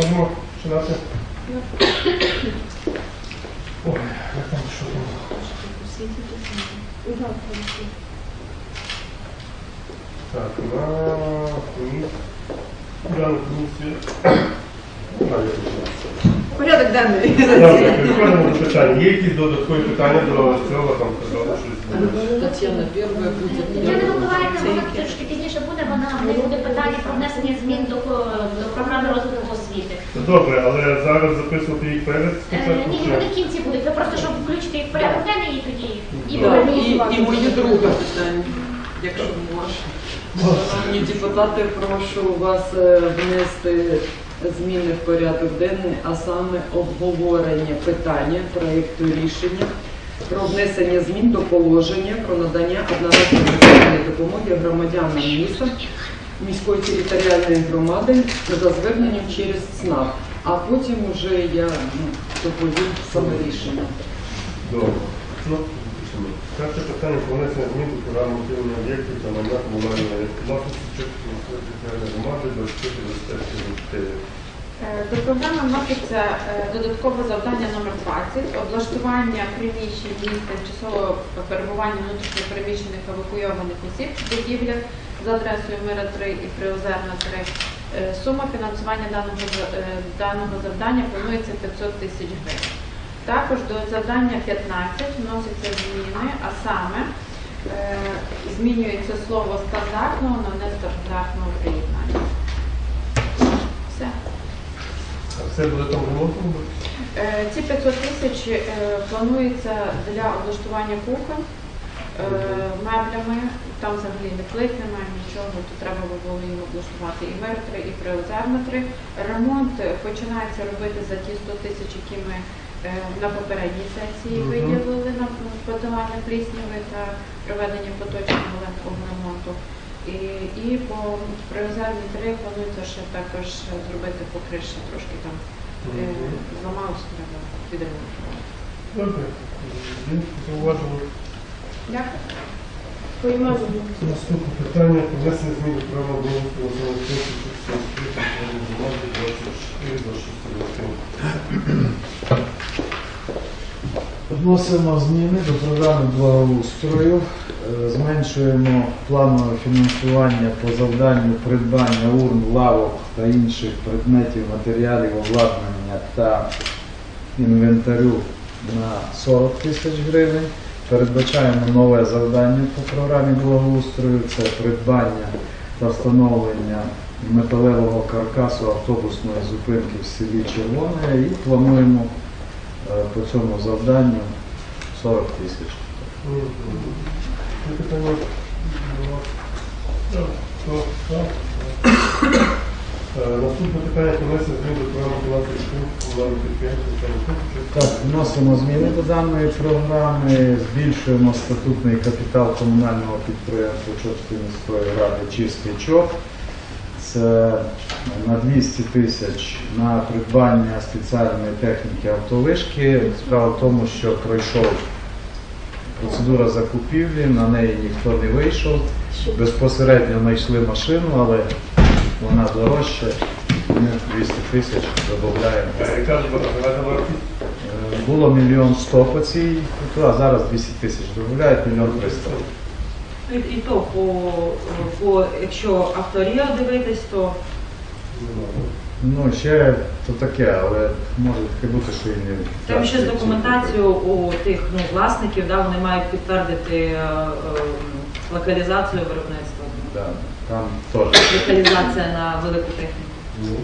Можемо починати? Ой, як там що там? Так, на комісію. Дану комісію. Ну, а, я починаю. Порядок денний. Добре, переходимо до питань. Є якісь додаткові питання до цього, там казали щось буде? Тетяна первая будет. Тетяна Миколаївна, вона трошки пізніше буде, вона в неї буде питання про внесення змін до, до програми розвитку освіти. Добре, але зараз записувати їх перед Е, спочатку. ні, вони в кінці будуть. Ви просто щоб включити їх в порядок денний і тоді і Да, і, і моє друге питання, якщо можна. Шановні депутати, прошу вас е, внести зміни в порядок денний, а саме обговорення питання проєкту рішення про внесення змін до положення про надання одноразової допомоги громадянам міста міської територіальної громади за зверненням через ЦНАП. А потім вже я ну, доповім саме рішення. Добре. Ну. Перше питання про внесення змін до програми об'єктів та майна комунальної власності Чортківської територіальної громади 24 Е, До програми вноситься е, додаткове завдання номер 20 облаштування приміщень місць тимчасового перебування внутрішньопереміщених евакуйованих осіб в будівлях за адресою Мира 3 і Приозерна 3. Е, Сума фінансування даного, е, даного завдання планується 500 тисяч гривень. Також до завдання 15 вносяться зміни, а саме е, змінюється слово стандартного на нестандартного приєднання. Все. А все буде там ремонтом? Е, Ці 500 тисяч е, планується для облаштування кухонь е, меблями. Там взагалі не плит немає нічого, то треба би було їм облаштувати і мер 3, і приозерна 3. Ремонт починається робити за ті 100 тисяч, які ми на попередній сесії виділили на подавання плісняви та проведення поточного ремонту. І, і по приозерній 3 планується ще також зробити по криші трошки там Мгм. Зламалося, треба відремонтувати. Добре. Дякую. Наступне питання про внесення змін до громади 24 26 Вносимо зміни до програми благоустрою, зменшуємо планове фінансування по завданню придбання урн, лавок та інших предметів, матеріалів, обладнання та інвентарю на 40 тисяч гривень. Передбачаємо нове завдання по програмі благоустрою це придбання та встановлення металевого каркасу автобусної зупинки в селі Червоне і плануємо е, по цьому завданню 40 тисяч. Наступне питання про внесення змін до програми фінансових пунктів Так, вносимо зміни до даної програми, збільшуємо статутний капітал комунального підприємства Чопської міської ради Чистий ЧОП. Це на 200 тисяч на придбання спеціальної техніки автовишки. Справа в тому, що пройшов процедура закупівлі, на неї ніхто не вийшов. Безпосередньо знайшли машину, але вона дорожча. Ми 200 тисяч додаємо. Е? Е, Було мільйон сто по цій, а зараз 200 тисяч додають, мільйон триста. І, і то по, по якщо авторія дивитись, то Ну, ще то таке, але може таке бути, що і не там ще з документацією у тих ну, власників, да, вони мають підтвердити е, е, локалізацію виробництва. Да, там теж. Локалізація на велику техніку.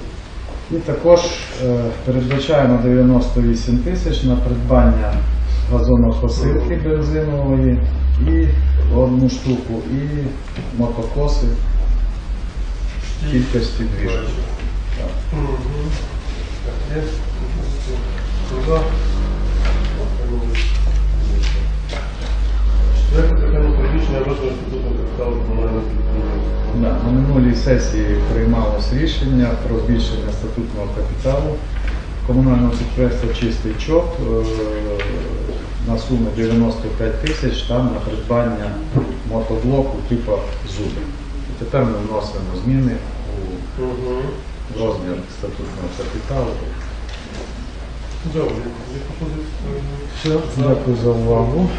І також е, передбачаємо 98 тисяч на придбання газонокосилки бензинової і одну штуку, і мотокоси в кількості дві штуки. На минулій сесії приймалось рішення про збільшення статутного капіталу комунального підприємства Чистий ЧОП е, на суму 95 тисяч там на придбання мотоблоку типу зуби. І тепер ми вносимо зміни у розмір статутного капіталу. Добре. Все, дякую за увагу.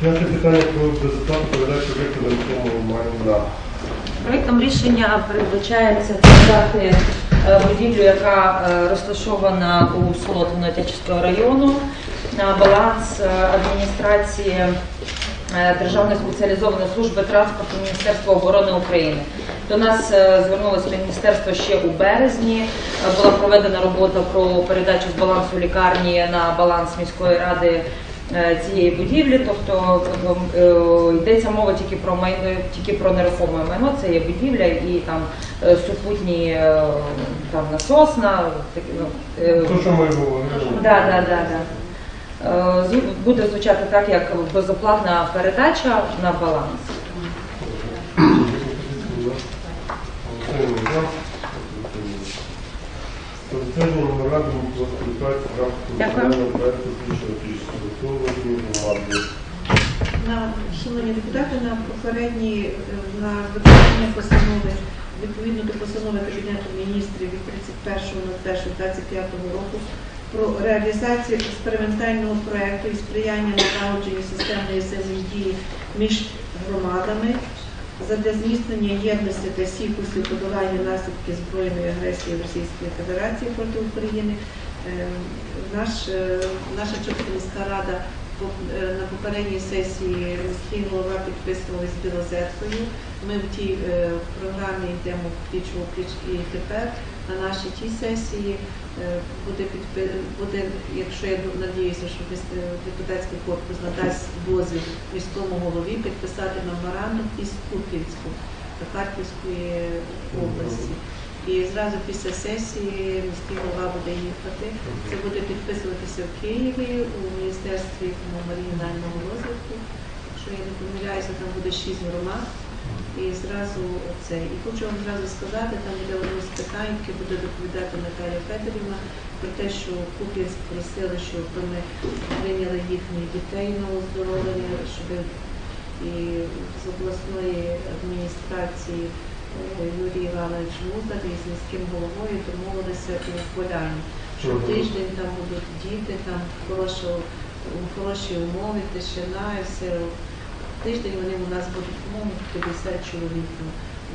П'яте питання про безоплатну передачу об'єкту нерухомого майна. Проектом рішення передбачається передати е, будівлю, яка е, розташована у Солотвино Отечеського району на баланс е, адміністрації е, Державної спеціалізованої служби транспорту Міністерства оборони України. До нас е, звернулося міністерство ще у березні. Е, Була проведена робота про передачу з балансу лікарні на баланс міської ради е, цієї будівлі, тобто йдеться мова тільки про майно, тільки про нерухоме майно, це є будівля і там супутні там насосна, такі, ну, е, То, що ми. Да, да, да, да. Буде звучати так, як безоплатна передача на баланс. Голосуємо за. Про затвердження про співпрацю в рамках національного проекту «Північного Північного Готовлені громади». На шановні депутати, на попередній е, на виконання постанови відповідно до постанови Кабінету міністрів від 31.01.25 року про реалізацію експериментального проекту і сприяння налагодженню системної взаємодії між громадами задля зміцнення єдності та стійкості у подоланні наслідків збройної агресії Російської Федерації проти України. Е, Наш, е, наша Чопська рада е, на попередній сесії міський голова підписувалась з Білозеркою. Ми в тій е, програмі йдемо пліч у пліч і тепер на нашій тій сесії е, буде підпи... буде, якщо я надіюся, що е, депутатський корпус надасть дозвіл міському голові підписати меморандум із Куп'янську Харківської області. І зразу після сесії міський голова буде їхати. Це буде підписуватися в Києві у Міністерстві регіонального розвитку. Якщо я не помиляюся, там буде шість громад. І зразу це. І хочу вам зразу сказати, там буде одне з питань, яке буде доповідати Наталія Федорівна, про те, що Куп'янськ просили, щоб ми прийняли їхніх дітей на оздоровлення, щоб і з обласної адміністрації е, Юрій Іванович Музар і з міським головою домовилися і поляні, що тиждень там будуть діти, там хорошо, хороші умови, тишина і все. Тиждень вони у нас будуть по-моєму, 50 чоловік ну,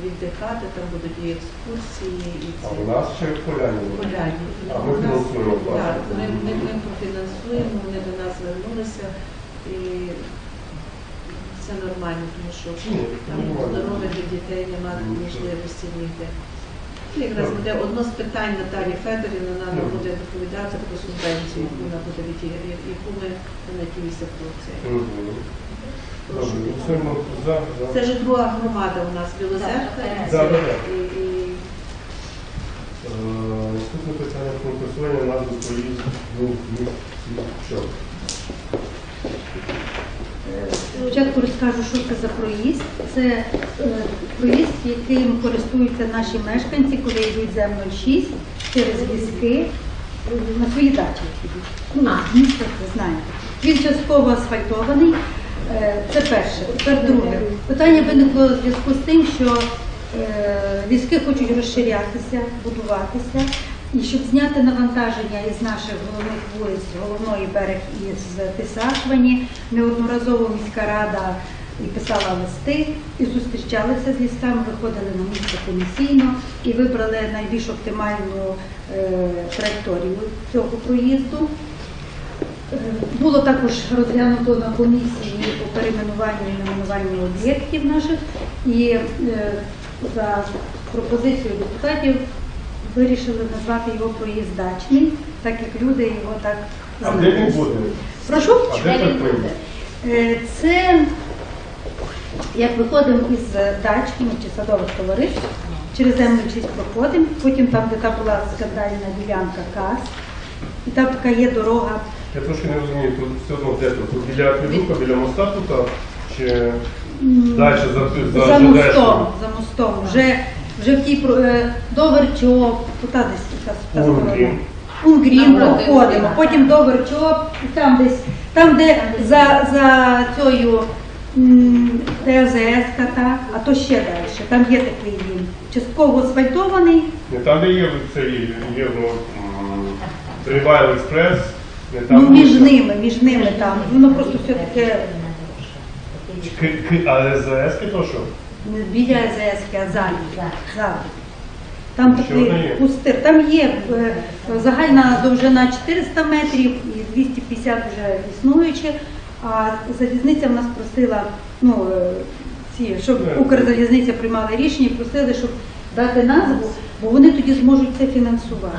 віддихати, там будуть і екскурсії, і А це. у нас ще в поляні. Поляні. А ми У нас- фінансуємо Так, власне. ми, ми, ми профінансуємо, вони до нас звернулися і все нормально, тому що Ні, там нормально. здоров'я для дітей немає Ну, можливості ніде. Це якраз буде одно з питань Наталі Федорівни, вона Ну. буде доповідати про субвенцію, яку вона буде відділяти, яку ми надіюся про це. За. за. Це ж друга громада у нас Білозерка. І, і Е, Наступне питання про присвоєння назви проїзду в місті. Спочатку розкажу, що це за проїзд. Це е, проїзд, яким користуються наші мешканці, коли йдуть з М06 через ліски е, на свої дачі. Ну, з ви знаєте. Він частково асфальтований. Е, Це перше. Тепер друге. Питання виникло в зв'язку з тим, що ліски хочуть розширятися, будуватися. І щоб зняти навантаження із наших головних вулиць, головної берег із Писашвані, неодноразово міська рада і писала листи, і зустрічалися з лісками, виходили на місце комісійно і вибрали найбільш оптимальну е, траєкторію цього проїзду. Е, Було також розглянуто на комісії по перейменуванню і найменуванню об'єктів наших, і е, за пропозицією депутатів вирішили назвати його проїзд дачний, так як люди його так А де він буде? Прошу? А де той проїзд? Е, Це як виходимо із дач чи садових товариств, через М6 проходимо, потім там, де та була скандальна ділянка КАС, і там така є дорога. Я трошки не розумію, тут все одно де тут? Тут біля Акведука, біля моста тут, а чи далі за, за, за мостом, за мостом. Вже, вже в тій про- е, до Верчоп, туди десь та, та сторона. Унгрім. Проходимо, потім до Верчоп, і там десь, там, де за, за цією ТЗС, так, а то ще далі. Там є такий він. Частково асфальтований, Не там, де є це є, є ну, Тривайл Експрес, не там. ну між ними, між ними там. Воно просто все таке К, К, а ЗС то що? Не біля АЗС, а ззаді. Там такий пустир. Там є е, загальна довжина 400 метрів і 250 вже існуючи. А залізниця в нас просила, ну, е, ці, щоб Е. Укрзалізниця приймала рішення просили, щоб дати назву, бо вони тоді зможуть це фінансувати.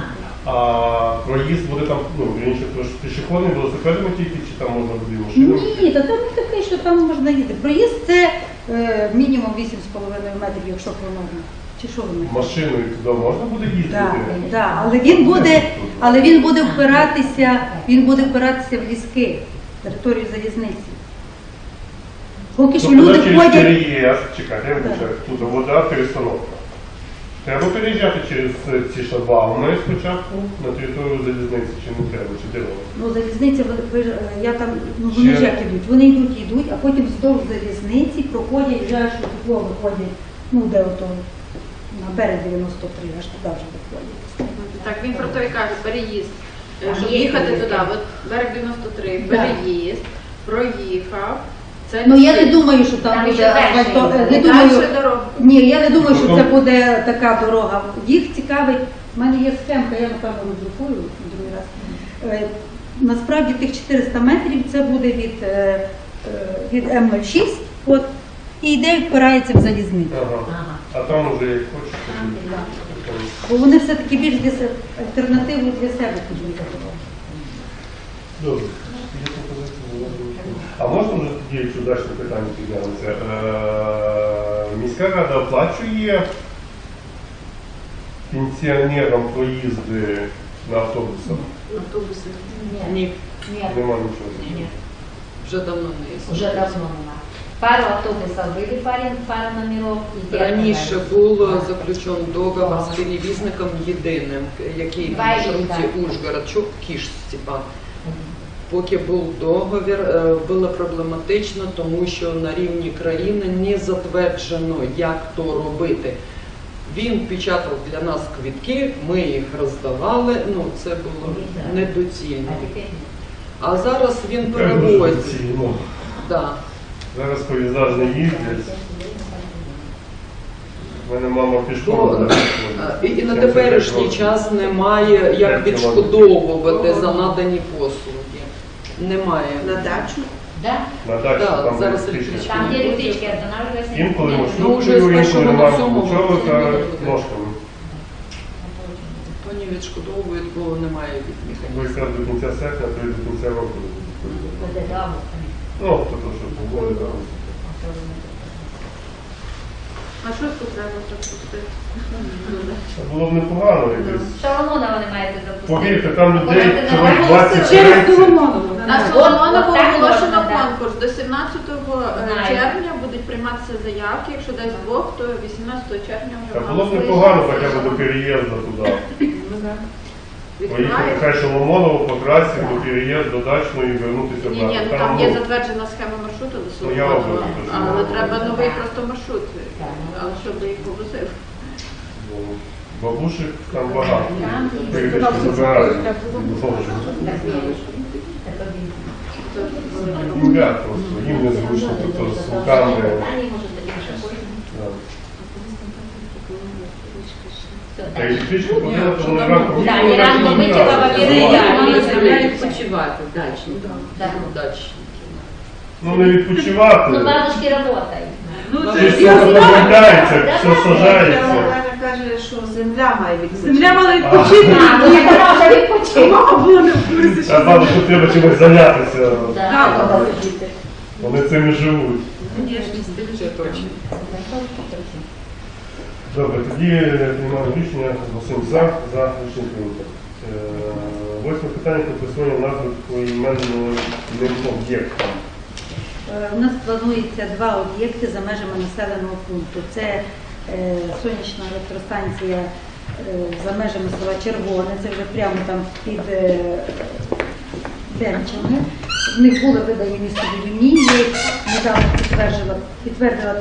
А проїзд буде там, ну, інше, тож пішохідний, велосипедами тільки, чи там можна буде машинами? Ні, та там не таке, що там можна їздити. Проїзд це е, мінімум 8,5 метрів, якщо планово. Чи що ви Машиною туди можна буде їздити? Да, да, але він буде, але він буде впиратися, він буде впиратися в ліски, територію залізниці. Поки що Тобто люди ходять. чекайте, я вибачаю, тут вода, перестановка. Треба переїжджати через е, ці шлагбауми спочатку на територію залізниці, чи не треба, чи де воно? Ну, залізниця, ви- ж, е, я там, ну вони Ще- ж як ідуть, вони йдуть, йдуть, а потім вздовж залізниці проходять, вже аж тепло виходять, ну де ото, на берег 93, аж туди вже виходять. Так, він про то і каже, переїзд. Е, Щоб є їхати туди, от берег 93, Да. переїзд, проїхав. Це Ну я не думаю, що там Там буде ще асфальто- не думаю, дорога. Ні, я не думаю, що це буде така дорога. Їх цікавить, в мене є схемка, я напевно роздрукую другий раз. Е, Насправді тих 400 метрів це буде від, е, е, від М06, от, і йде впирається в залізницю. Ага. А там уже як хочеш. Бо вони все-таки більш для себе альтернативу для себе підуть. Добре. Є пропозиція, Володимир Миколаївич. А можна вже тоді, якщо далі питання піднялися, е, міська рада оплачує пенсіонерам проїзди на автобусах? Автобуси? Ні. Ні. Нема нічого. Ні. вже давно не існує. Уже давно нема. Пару автобусов были, парень, пару номеров. и Раніше був заключений договор з перевізником єдиним, який в маршруті Ужгород, Чу- Кіш, Степан. Поки був договір, е, було проблематично, тому що на рівні країни не затверджено, як то робити. Він печатав для нас квітки, ми їх роздавали. Ну це було недоцільно. А зараз він перевозить. ну, Да. Зараз повізаж не їздять. У мене мама. Бо, зараз е, і на теперішній час немає як відшкодовувати за надані послуги. Немає. На дачу. Да? На дачу Да, там зараз електричні. Там, где электрички останавливаются. Інколи Ну, вже з інколи першого нема на сьомому нічого та не ножками. Вони відшкодовують, бо немає від Ви механізму. якраз до кінця серпня, то й до кінця року. Да, Ну, то то, що погоди там. А що тут треба запустити? Це було б непогано якось. Шаломонова не маєте запустити. Повірте, там людей на чоловік 20 Через 30 Соломонову. На Соломонову оголошено можна, конкурс. До 17 Знаю. червня будуть прийматися заявки. Якщо дасть Бог, то 18 червня вже Та було б непогано хоча б до переїзду туди. Поїхати хай Соломоново по трасі до переїзду до дачної і вернутися Ні, ні, ну там є ну, затверджена схема маршруту до Ну, я Соломонова, обов'язково але треба новий просто маршрут, але щоб їх повозив. ну, Бабушек там багато. Забирають. Ну, просто, їм незручно, тобто з руками. да. Та електричку подали, то на ранку Да, їхали, і ранку так, витягла, так, так. Вони Вони заставляють відпочивати дачники. Да. Дачники. Ну не відпочивати. Ну, бабушки работают. Ці все розробляється, все сажається. Вона каже, що земля має відпочити. Земля мала А, А, ну я може відпочити. а бабушку треба чимось зайнятися. Да. Вони цим і живуть. Це точно. Добре, тоді приймаємо рішення голосуємо за, за рішення прийнято. Е, Восьме питання про присвоєння назви поіменного об'єкта. Е, У нас планується два об'єкти за межами населеного пункту. Це е, сонячна електростанція за межами села Червоне, це вже прямо там під Демчами. в них були видані містобудівні, я їх недавно підтвердила, підтвердила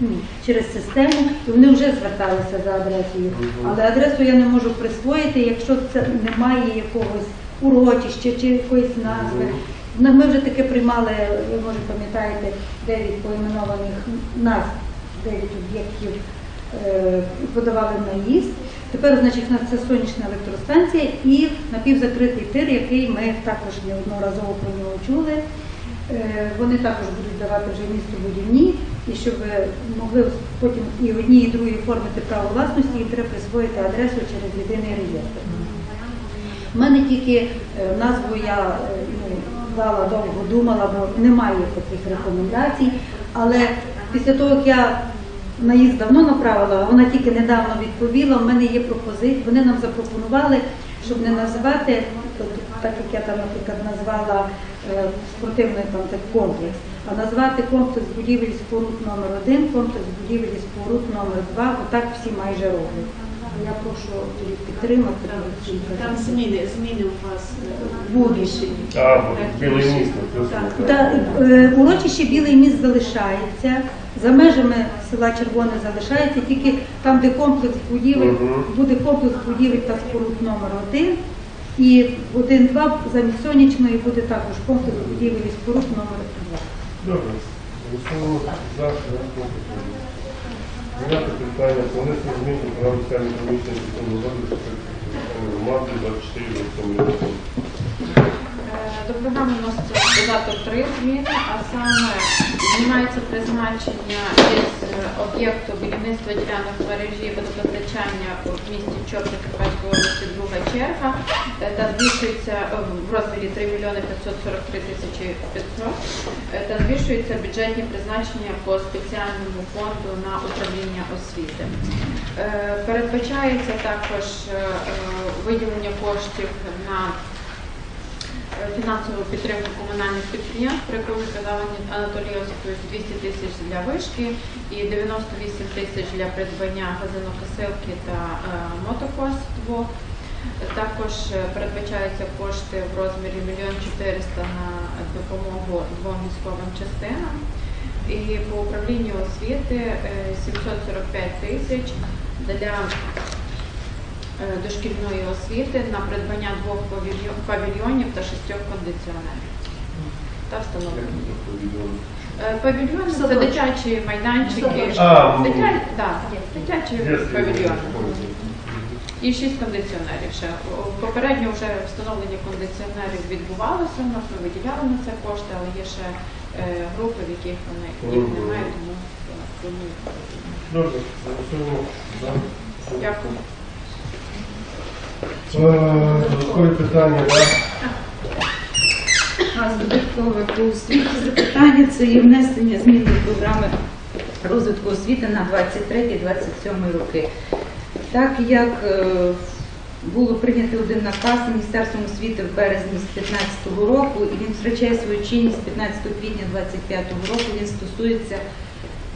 ну, через систему, і вони вже зверталися за адресою. Але адресу я не можу присвоїти, якщо це немає якогось урочища чи якоїсь назви. Ми вже таке приймали, ви може пам'ятаєте, 9 поіменованих назв, 9 об'єктів е, подавали на їзд. Тепер, значить, у нас це сонячна електростанція і напівзакритий тир, який ми також неодноразово про нього чули. Е, Вони також будуть давати вже містобудівні, і щоб могли потім і одній, і другій оформити право власності, їм треба присвоїти адресу через єдиний реєстр. У мене тільки е, назву я е, ну, дала довго думала, бо немає таких рекомендацій. Але після того, як я наїзд давно направила, вона тільки недавно відповіла. У мене є пропозиція. Вони нам запропонували, щоб не називати, тобто, так як я там, наприклад, назвала е, спортивний там так, комплекс, а назвати комплекс будівель споруд номер 1 комплекс будівель і споруд номер 2 Отак всі майже роблять. Я прошу тоді підтримати. Там зміни, зміни у вас е, Будуть. А, білий міст. Так. Е, урочище Білий міст залишається, за межами села Червоне залишається, тільки там, де комплекс будівель, буде комплекс будівель та споруд номер 1 і 1-2 замість сонячної буде також комплекс будівель і споруд номер 2. Добре. Голосуємо за. Питання. Про внесення змін до програми соціальної економічної системи розвитку громади 24 року. До програми вноситься додаток три зміни, а саме змінюється призначення із е, об'єкту будівництва ділянок мережі водопостачання у місті Чопі Карпатської області друга черга е, та збільшується е, в розмірі 3 мільйони 543 тисячі 500 е, та збільшується бюджетні призначення по спеціальному фонду на управління освіти. Передбачається також виділення коштів на фінансову підтримку комунальних підприємств, про яку ви казали Анатолій Осипович, 200 тисяч для вишки і 98 тисяч для придбання газонокосилки та е, мотокос двох. Також е, передбачаються кошти в розмірі 1 400 на допомогу двом військовим частинам. І по управлінню освіти е, 745 тисяч для е, дошкільної освіти на придбання двох павільйонів та шістьох кондиціонерів та встановлення. Е, Павільйони це дитячі майданчики, А, ну, Дитя- да, дитячі павільйони. І шість кондиціонерів ще. Попередньо вже встановлення кондиціонерів відбувалося, у нас ми виділяли на це кошти, але є ще е, групи, в яких вони їх немає, тому е, планують. Добре. Голосуємо за. Дякую. Е, Додаткові питання, так? Додаткове по освіті запитання це є внесення змін до програми розвитку освіти на 23-27 роки. Так як е, було прийнято один наказ Міністерством освіти в березні з 2015 року, і він втрачає свою чинність 15 квітня 2025 року, він стосується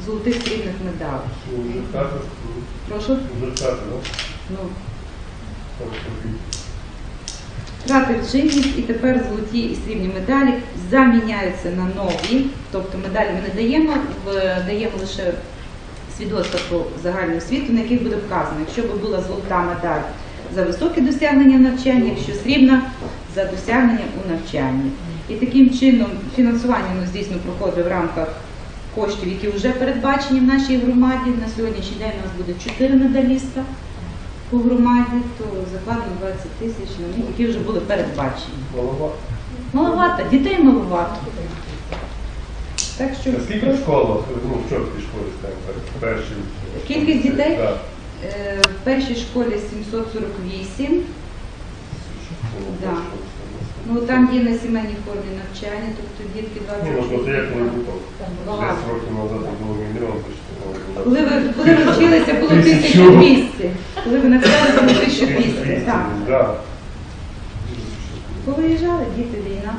золотих срібних медалей. Прошу, ну, чинність і тепер золоті і срібні медалі заміняються на нові. Тобто медалі ми не даємо, даємо лише свідоцтва про загальну освіту, на яких буде вказано, якщо б була золота медаль за високі досягнення в навчанні, якщо срібна за досягнення у навчанні. І таким чином фінансування воно, звісно проходить в рамках коштів, які вже передбачені в нашій громаді. На сьогоднішній день у нас буде 4 медаліста по громаді, то закладемо 20 тисяч на них, які вже були передбачені. Маловато. Маловато, дітей маловато. Так що А скільки в школах, ну, в чорткій школі, скажімо перші? Кількість дітей? Так. е, в першій школі 748, Да. Ну там є на сімейній формі навчання, тобто дітки Ні, ну, просто 20. як ми було? 10 років назад було мільйон, то що Коли ви, коли ви вчилися, було Тисячу. 1200. Коли ви навчалися, було 1200. Так. Так. Повиїжджали діти війна.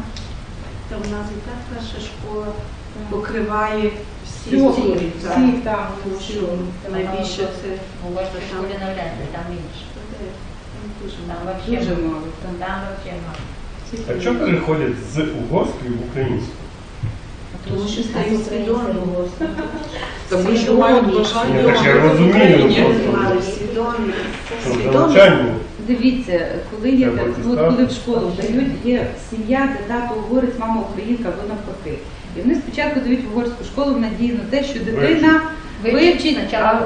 Та у нас і так перша школа покриває всі Всі, так. всі що найбільше це в навряд там меньше. там дуже мало. вообще Дуже мало. там. Там вообще мало. А чому переходять з угорської в українську? Тому що стають свідомі. Тому що мають бажання так я розумію, свідомі. Свідомі. Дивіться, коли є так, от коли в школу дають, є сім'я, де тато угорець, мама українка, ви навпаки. І вони спочатку дають в угорську школу в надії на те, що дитина вивчить, а.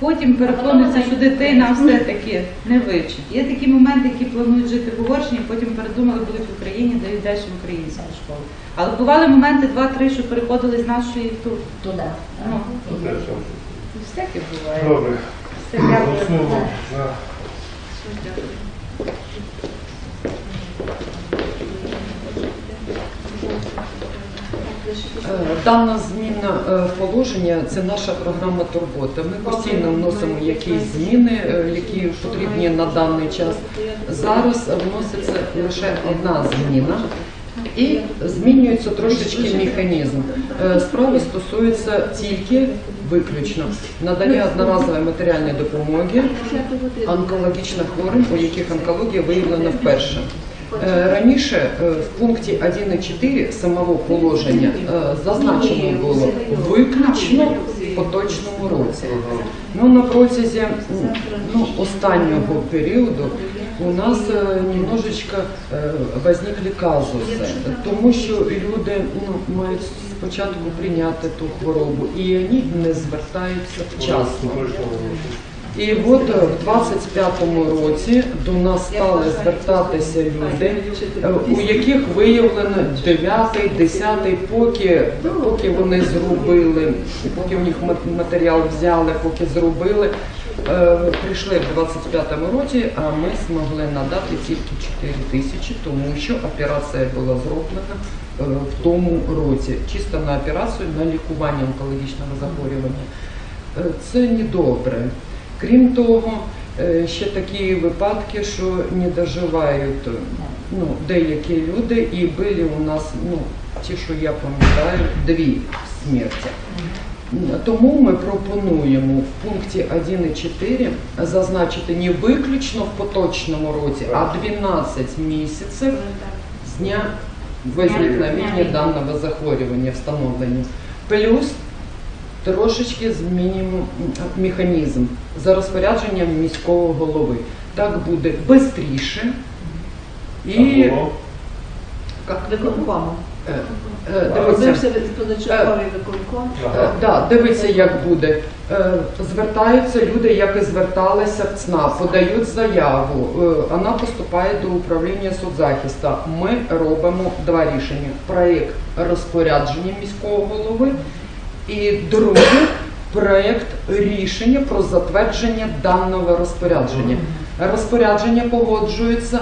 Потім переконується, що дитина все-таки не вивчить. Є такі моменти, які планують жити в Угорщині, потім передумали, будуть в Україні, дають далі в українську школу. Але бували моменти два-три, що переходили з нашої тут. Туди. Ну, всяке буває. Добре. Все, дякую. Дана зміна е, положення це наша програма турбота. Ми постійно вносимо якісь зміни, е, які потрібні на даний час. Зараз вноситься лише одна зміна. І змінюється трошечки механізм. Е, Справа стосується тільки виключно надання одноразової матеріальної допомоги онкологічно хворим, у яких онкологія виявлена вперше. Е, Раніше е, в пункті 1.4 самого положення е, зазначено було виключно в поточному році. Ну, на протязі ну, останнього періоду у нас немножечко возникли казуси, тому що люди ну, мають спочатку прийняти ту хворобу, і вони не звертаються вчасно. І от е, в 25-му році до нас стали звертатися люди, е, у яких виявлено 9-й, 10-й, поки, поки вони зробили, поки в них матеріал взяли, поки зробили, е, прийшли в 25-му році, а ми змогли надати тільки 4 тисячі, тому що операція була зроблена в тому році, чисто на операцію, на лікування онкологічного захворювання. Це недобре. Крім того, е, ще такі випадки, що не доживають ну, деякі люди, і були у нас, ну, ті, що я пам'ятаю, дві смерті. Тому ми пропонуємо в пункті 1.4 зазначити не виключно в поточному році, а 12 місяців з дня возникновення даного захворювання, встановлення. Плюс трошечки змінюємо механізм за розпорядженням міського голови. Так буде швидше і як Виконкому. е, е, виконком. Е. Да, як буде. Звертаються люди, як і зверталися в ЦНА, подають заяву. Вона поступає до управління соцзахисту. Ми робимо два рішення: проєкт розпорядження міського голови і друге проєкт рішення про затвердження даного розпорядження. Розпорядження погоджується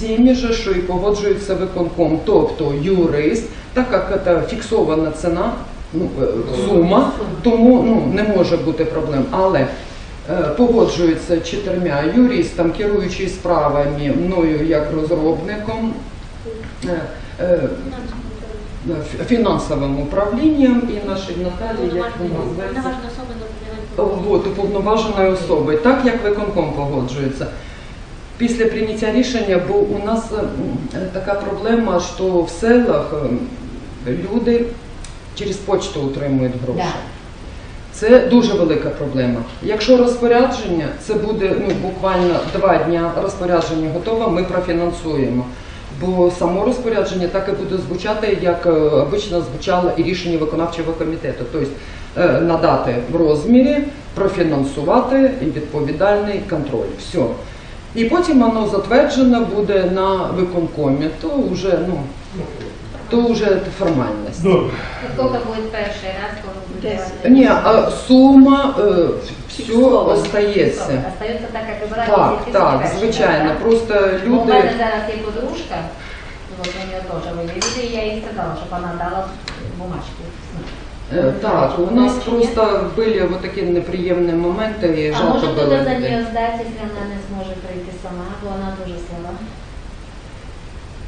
тими же, що і погоджується виконком, тобто юрист, так як це фіксована ціна, ну, е, сума, тому ну, не може бути проблем. Але е, погоджується чотирма юристам, керуючий справами, мною як розробником, е, фінансовим управлінням і нашій Наталі, як вона називається? Повноважна особа до Вот, уповноваженої особи, так як виконком погоджується. Після прийняття рішення, бо у нас е, така проблема, що в селах е, люди через почту отримують гроші. Да. Це дуже велика проблема. Якщо розпорядження, це буде ну, буквально два дня розпорядження готове, ми профінансуємо. Бо само розпорядження так і буде звучати, як е, обично звучало і рішення виконавчого комітету. Тобто е, надати в розмірі, профінансувати і відповідальний контроль. Все. І потім воно затверджено буде на виконкомі. То вже, ну, то вже формальність. Добре. Сколько будет перший раз, Ні, а сума е, все Фіксована. остається. Так, как и брали Так, так, звичайно. раз, да? Просто У мене зараз є подружка, вот у нее тоже вывели, и я їй сказала, щоб вона дала бумажки. Е, Так, у нас просто були вот неприємні моменти і А жалко може було туди за людей. неї здати, якщо вона не зможе прийти сама, бо вона дуже слаба.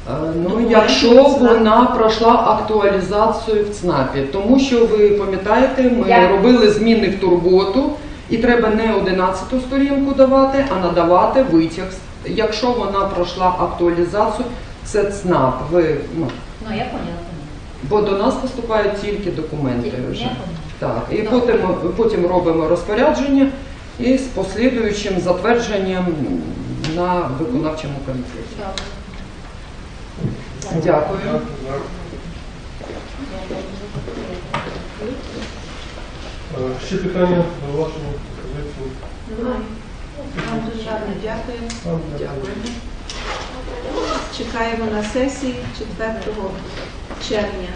Е, Ну, якщо вона пройшла актуалізацію в ЦНАПі, тому що ви пам'ятаєте, ми робили зміни в турботу, і треба не 11 сторінку давати, а надавати витяг. Якщо вона пройшла актуалізацію, це ЦНАП. Ви, ну, Ну, я поняла. бо до нас поступають тільки документи поняла. вже. Я. Так, і потім, потім робимо розпорядження і з послідуючим затвердженням на виконавчому комітеті. Дякую. Е, Ще питання до вашого позиції? Немає. Вам дуже гарно дякуємо. Дякую. Чекаємо на сесії 4 червня.